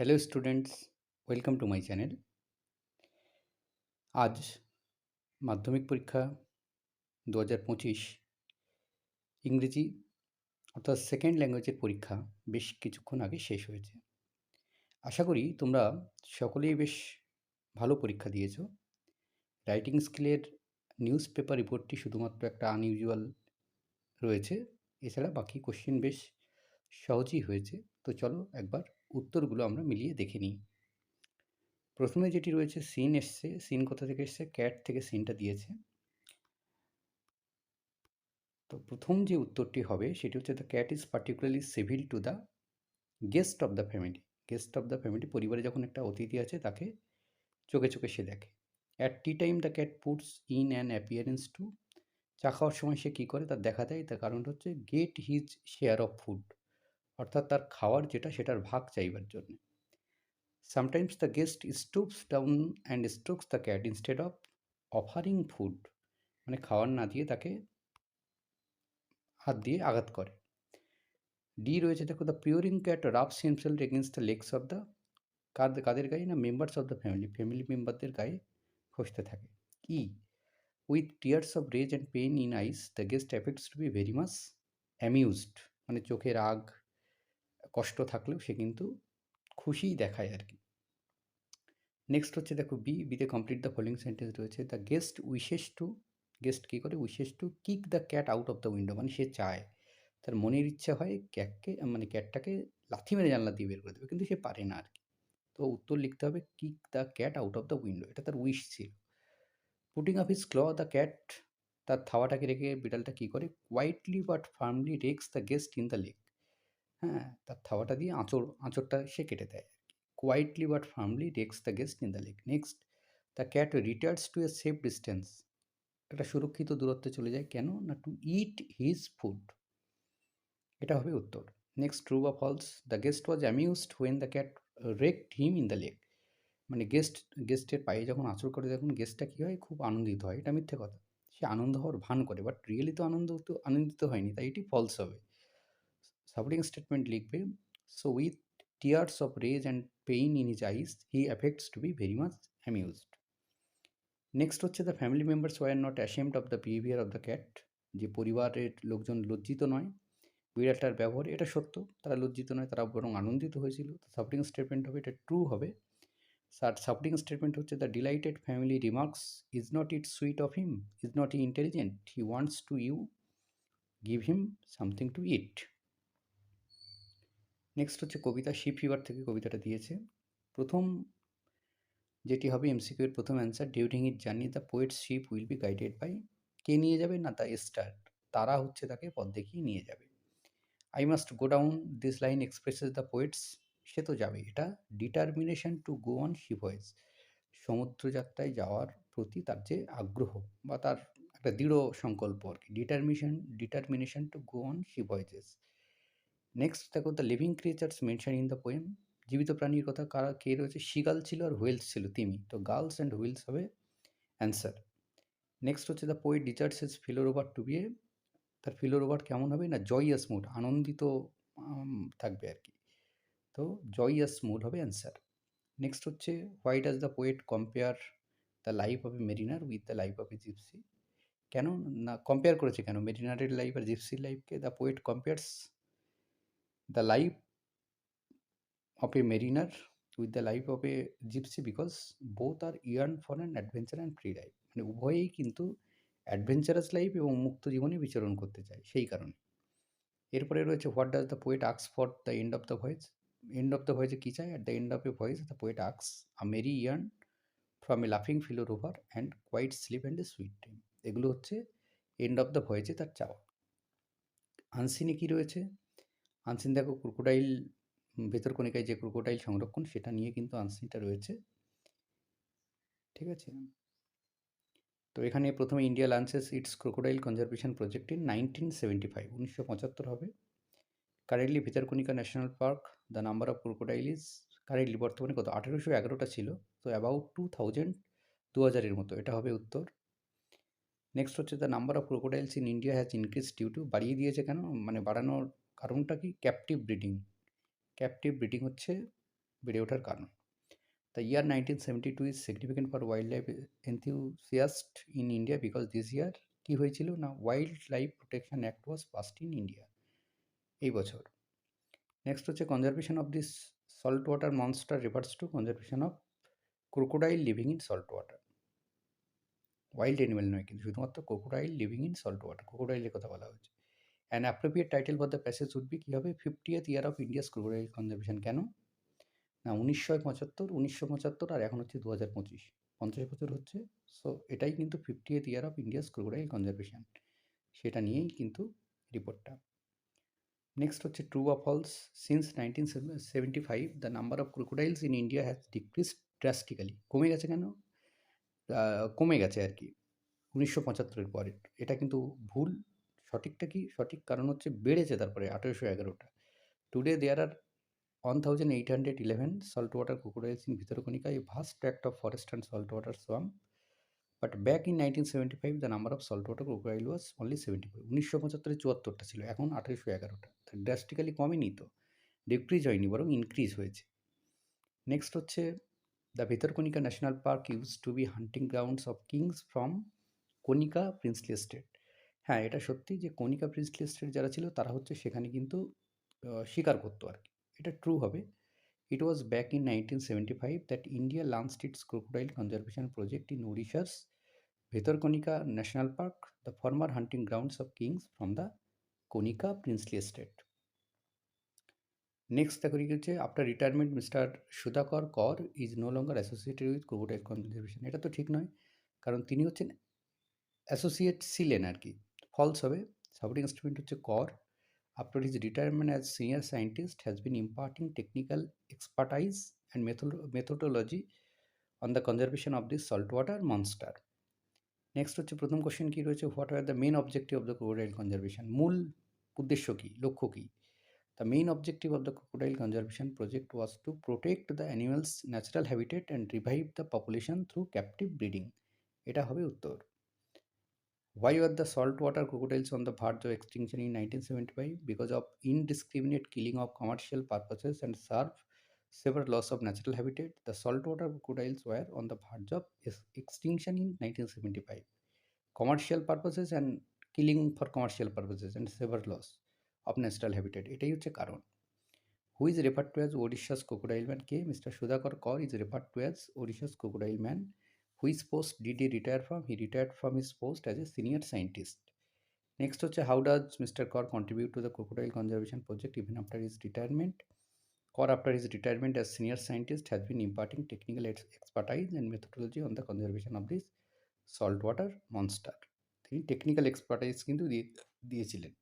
Hello students welcome to my channel আজ মাধ্যমিক পরীক্ষা দু হাজার পঁচিশ। ইংরেজি অর্থাৎ সেকেন্ড ল্যাঙ্গুয়েজের পরীক্ষা বেশ কিছুক্ষণ আগে শেষ হয়েছে। আশা করি তোমরা সকলেই বেশ ভালো পরীক্ষা দিয়েছ। রাইটিং স্কিলের নিউজ পেপার রিপোর্টটি শুধুমাত্র একটা আনইউজুয়াল রয়েছে। এছাড়া বাকি কোশ্চেন বেশ সহজই হয়েছে। তো চলো একবার উত্তরগুলো আমরা মিলিয়ে দেখে নিই। প্রথমে যেটি রয়েছে সিন এসছে। সিন কোথা থেকে এসছে? ক্যাট থেকে সিনটা দিয়েছে। তো প্রথম যে উত্তরটি হবে, সেটি হচ্ছে the cat is particularly civil to the guest of the family guest of the family পরিবারে যখন একটা অতিথি আছে, তাকে চোখে চোখে সে দেখে। At tea time the cat puts in an appearance to চা খাওয়ার সময় সে কী করে? তার দেখা দেয়, তার কারণটা হচ্ছে get his share of food অর্থাৎ তার খাওয়ার যেটা, সেটার ভাগ চাইবার জন্য। Sometimes the guest stoops down and strokes the cat instead of offering food মানে খাওয়ার না দিয়ে তাকে হাত দিয়ে আঘাত করে। ডি রয়েছে দেখো the purring cat rubs himself against the legs of the কার কাদের গায়ে না members of the family family মেম্বারদের গায়ে খসতে থাকে। E with tears of rage and pain in eyes the guest affects to be very much amused মানে চোখের আগ কষ্ট থাকলেও সে কিন্তু খুশিই দেখায় আর কি নেক্সট হচ্ছে দেখো বি বিতে কমপ্লিট দ্য ফলোইং সেন্টেন্স রয়েছে the guest wishes to guest কী করে? Wishes to kick the cat out of the window মানে সে চায়। তার মনের ইচ্ছা হয় ক্যাটকে মানে ক্যাটটাকে লাথি মেরে জানলা দিয়ে বের করে দেবে, কিন্তু সে পারে না আর কি তো উত্তর লিখতে হবে kick the cat out of the window এটা তার উইশ ছিল। Putting off his claw the cat তার থাওয়াটাকে রেখে বিড়ালটা কী করে? Quietly but firmly rakes the guest in the leg হ্যাঁ তার থাওয়াটা দিয়ে আঁচড়, আঁচড়টা সে কেটে দেয় quietly but firmly rakes the guest in the leg next the cat retires to a safe distance একটা সুরক্ষিত দূরত্বে চলে যায়। কেন? না টু ইট হিজ ফুড এটা হবে উত্তর। নেক্সট ট্রু বা false the guest was amused when the cat raked him in the leg মানে গেস্ট গেস্টের পায়ে যখন আঁচড় করে, দেখুন গেস্টটা কী হয়? খুব আনন্দিত হয়। এটা মিথ্যে কথা। সে আনন্দ হওয়ার ভান করে বাট রিয়েলি তো আনন্দ তো আনন্দিত হয়নি, তাই এটি ফলস হবে। সাপোর্টিং স্টেটমেন্ট লিখবে so with tears of rage and pain in his eyes he affects to be very much amused next হচ্ছে the family members were not ashamed of the behaviour of the cat যে পরিবারের লোকজন লজ্জিত নয়। বিড়ালটার ব্যবহার, এটা সত্য, তারা লজ্জিত নয়, তারা বরং আনন্দিত হয়েছিল। সাপোর্টিং স্টেটমেন্ট হবে এটা ট্রু হবে। স্যার সাপোর্টিং স্টেটমেন্ট হচ্ছে the delighted family remarks is not it sweet of him is not he intelligent he wants to you give him something to eat next হচ্ছে কবিতা শিপ ফিভার থেকে কবিতাটা দিয়েছে। প্রথম যেটি হবে এমসিকিউ এর প্রথম answer during it journey the poet ship will be guided by কে নিয়ে যাবে না দ্য স্টার তারা হচ্ছে তাকে পথ দেখিয়ে নিয়ে যাবে। I must go down this line expresses the poet's সে তো যাবে এটা determination to go on ship voyage সমুদ্রযাত্রায় যাওয়ার প্রতি তার যে আগ্রহ বা তার একটা দৃঢ় সংকল্প আর কি। Determination determination to go on ship voyages next দেখো the living creatures mention in the poem জীবিত প্রাণীর কথা কারা, কে রয়েছে? শিগাল ছিল আর হুইলস ছিল, তিমি। তো গার্লস অ্যান্ড হুইলস হবে অ্যান্সার। নেক্সট হচ্ছে দ্য পোয়েট ডিচার্স ফিলোর ওভার টু বিয়ে তার ফিলোর ওভার কেমন হবে না? জয়াস মুড আনন্দিত থাকবে আর কি। তো জয়াস মুড হবে অ্যান্সার। নেক্সট হচ্ছে why does the poet compare the life of a mariner with the life of a gypsy কেন না কম্পেয়ার করেছে কেন? মেরিনারের লাইফ আর জিপসির লাইফকে the poet compares the life of a mariner with the life of a gypsy because both are yearn for an adventure and free life মানে উভয়েই কিন্তু অ্যাডভেঞ্চারাস লাইফ এবং মুক্ত জীবনে বিচরণ করতে চায় সেই কারণে। এরপরে রয়েছে what does the poet আক্স for the end of the voyage end of the ভয়েসে কী চায়? At the end of a voyage the poet asks a merry yarn from a লাফিং fellow rover and quiet sleep and a sweet time এগুলো হচ্ছে end of the ভয়েসে তার চাওয়া। আনসিনে কী রয়েছে? Unseen দেখো ক্রোকোডাইল ভেতরকণিকায় যে ক্রোকোডাইল সংরক্ষণ সেটা নিয়ে কিন্তু আনসিনটা রয়েছে। ঠিক আছে? তো এখানে প্রথমে India launches its crocodile conservation project in nineteen seventy five উনিশশো পঁচাত্তর হবে। Currently Bhitarkanika national park the number of crocodile is currently বর্তমানে কত আঠেরোশো এগারোটা ছিল তো অ্যাবাউট টু থাউজেন্ড দু হাজারের মতো। এটা হবে উত্তর। নেক্সট হচ্ছে the number of crocodiles in India has increase due to বাড়িয়ে দিয়েছে কেন? মানে বাড়ানোর কারণটা কি? ক্যাপটিভ ব্রিডিং ক্যাপটিভ ব্রিডিং হচ্ছে বেড়ে ওঠার কারণ। The year nineteen seventy two is significant for wild life enthusiast in India because this year কী হয়েছিল না? Wild life protection act was past in India এই বছর। নেক্সট হচ্ছে conservation of this salt water monster refers to conservation of crocodile living in salt water wild animal নয় কিন্তু, শুধুমাত্র crocodile living in salt water ক্রোকোডাইলের কথা বলা হয়েছে। And appropriate title for the passage would be কী হবে fiftieth year of India's crocodile conservation কেন? না, উনিশশো পঁচাত্তর উনিশশো পঁচাত্তর আর এখন হচ্ছে দু হাজার পঁচিশ। পঞ্চাশ বছর হচ্ছে সো এটাই কিন্তু fiftieth year of India's crocodile conservation সেটা নিয়েই কিন্তু রিপোর্টটা নেক্সট হচ্ছে true of false since nineteen seventy five the number of crocodiles in India has decrease drastically কমে গেছে কেন? কমে গেছে আর কি। উনিশশো পঁচাত্তরের পরে। এটা কিন্তু ভুল। সঠিকটা কি? সঠিক কারণ হচ্ছে বেড়েছে তারপরে আঠেরোশো এগারোটা। Today there are one thousand eight hundred eleven salt water crocodiles in Bhitarkanika a vast tract of forest and salt water swamp but back in nineteen seventy five the number of salt water crocodile was only seventy five উনিশশো পঁচাত্তরে চুয়াত্তরটা ছিল, এখন আঠেরোশো এগারোটা। Drastically কমেনি তো decrease হয়নি, বরং ইনক্রিজ হয়েছে। নেক্সট হচ্ছে the Bhitarkanika national park use to be hunting grounds of kings from Kanika princely state হ্যাঁ এটা সত্যি যে কণিকা প্রিন্সলি স্টেট যারা ছিল, তারা হচ্ছে সেখানে কিন্তু শিকার করতো আর কি এটা ট্রু হবে। It was back in nineteen seventy five that India launched its crocodile conservation project in Odisha's Bhitarkanika national park the former hunting grounds of kings from the Kanika princely state next দেখো হচ্ছে after retirement mister Sudhakar Kar is no longer associated with crocodile conservation এটা তো ঠিক নয়, কারণ তিনি হচ্ছেন associate ছিলেন আর কি ফলস হবে। সাপোর্টিং স্টেটমেন্ট হচ্ছে Kar after his retirement as senior scientist has been imparting technical expertise and methodology on the conservation of this salt water monster next হচ্ছে প্রথম কোশ্চেন কী রয়েছে? What are the main objective of the crocodile conservation মূল উদ্দেশ্য কী? লক্ষ্য কী? The main objective of the crocodile conservation project was to protect the animal's natural habitat and revive the population through captive breeding এটা হবে উত্তর। Why were the saltwater crocodiles on the verge of extinction in 1975? Because of indiscriminate killing of commercial purposes and serve severe loss of natural habitat, the saltwater crocodiles were on the verge of extinction in 1975. Commercial purposes and killing for commercial purposes and severe loss. Of natural habitat এটাই হচ্ছে কারণ who is refer to as Odisha's crocodile man K mister Sudhakar Kar is refer to as Odisha's crocodile man whose post did he retire from he retired from his post as a senior scientist next হচ্ছে how does mister Kar contribute to the crocodile conservation project even after his retirement Kar after his retirement as senior scientist has been imparting technical expertise and methodology on the conservation of this salt water monster তিনি technical expertise কিন্তু দিয়ে, দিয়েছিলেন।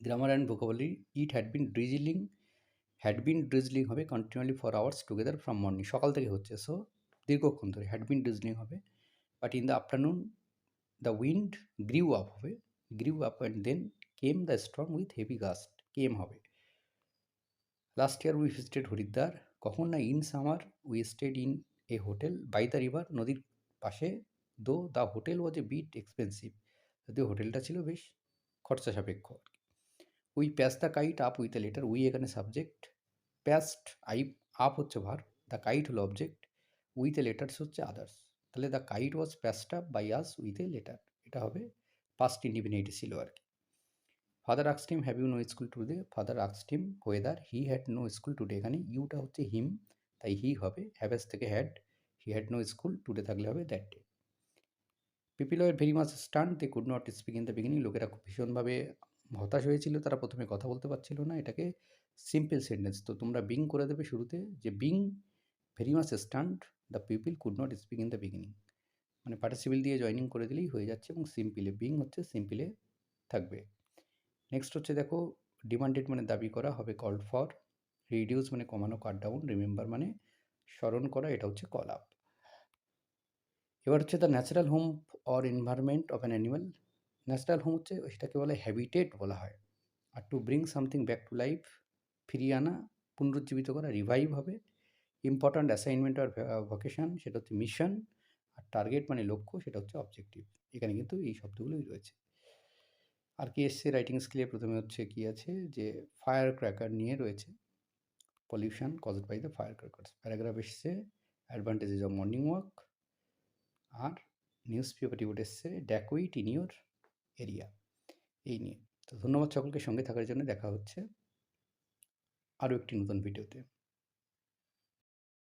Grammar and vocabulary it had been drizzling had been drizzling হবে continuously for hours together from morning সকাল থেকে হচ্ছে। So দীর্ঘক্ষণ ধরে হ্যাড বিন হবে। But in the afternoon the wind grew up হবে grew up and then came the strong with heavy gust came হবে। Last year we visited Haridwar কখন না in summer we stayed in a hotel by the river নদীর পাশে। Though the hotel was a bit expensive যদিও হোটেলটা ছিল বেশ খরচা সাপেক্ষ we pass the kite up with a letter we এখানে সাবজেক্ট প্যাস্ট আই আপ হচ্ছে ভার দ্য কাইট হলো অবজেক্ট উইথ এ লেটার্স হচ্ছে আদার্স তাহলে the kite was past up by us with a letter এটা হবে পাস্ট ইন্ডিপেন্ডেন্ট ছিল আর কি। Father asks Tim have you no school today father asks Tim whether he had no school today এখানে ইউটা হচ্ছে হিম তাই হি হবে। হ্যাভেস থেকে had he had no school today থাকলে হবে that day people were very much stunt they could not speak in the beginning লোকেরা খুব ভীষণভাবে হতাশ হয়েছিল, তারা প্রথমে কথা বলতে পারছিল না। এটাকে সিম্পল সেন্টেন্স তো তোমরা বিং করে দেবে শুরুতে যে being very much stunned the people could not speak in the beginning মানে পার্টিসিপিল দিয়ে জয়নিং করে দিলেই হয়ে যাচ্ছে এবং সিম্পলে বিং হচ্ছে সিম্পলে থাকবে। নেক্সট হচ্ছে দেখো ডিমান্ডেড মানে দাবি করা, হবে কল্ড ফর রিডিউস মানে কমানো কাট ডাউন রিমেম্বার মানে স্মরণ করা, এটা হচ্ছে কল আপ এবার হচ্ছে the natural home or environment of an animal natural home হচ্ছে সেটাকে বলে হ্যাবিটেট বলা হয়। আর to bring something back to life ফিরিয়ে আনা, পুনরুজ্জীবিত করা রিভাইভ হবে ইম্পর্ট্যান্ট অ্যাসাইনমেন্ট আর ভোকেশন সেটা হচ্ছে মিশন আর টার্গেট মানে লক্ষ্য, সেটা হচ্ছে অবজেক্টিভ এখানে কিন্তু এই শব্দগুলোই রয়েছে। আর কি এসছে? রাইটিং স্কিলে প্রথমে হচ্ছে কি আছে? যে ফায়ার ক্র্যাকার নিয়ে রয়েছে। Pollution caused by the fire crackers paragraph এসছে অ্যাডভান্টেজেস অফ মর্নিং ওয়াক আর নিউজ পেপার রিপোর্ট এসছে ড্যাকুইট ইন ইউর এরিয়া এই নিয়ে। তো ধন্যবাদ সকলকে সঙ্গে থাকার জন্য। দেখা হচ্ছে আরও একটি নতুন ভিডিওতে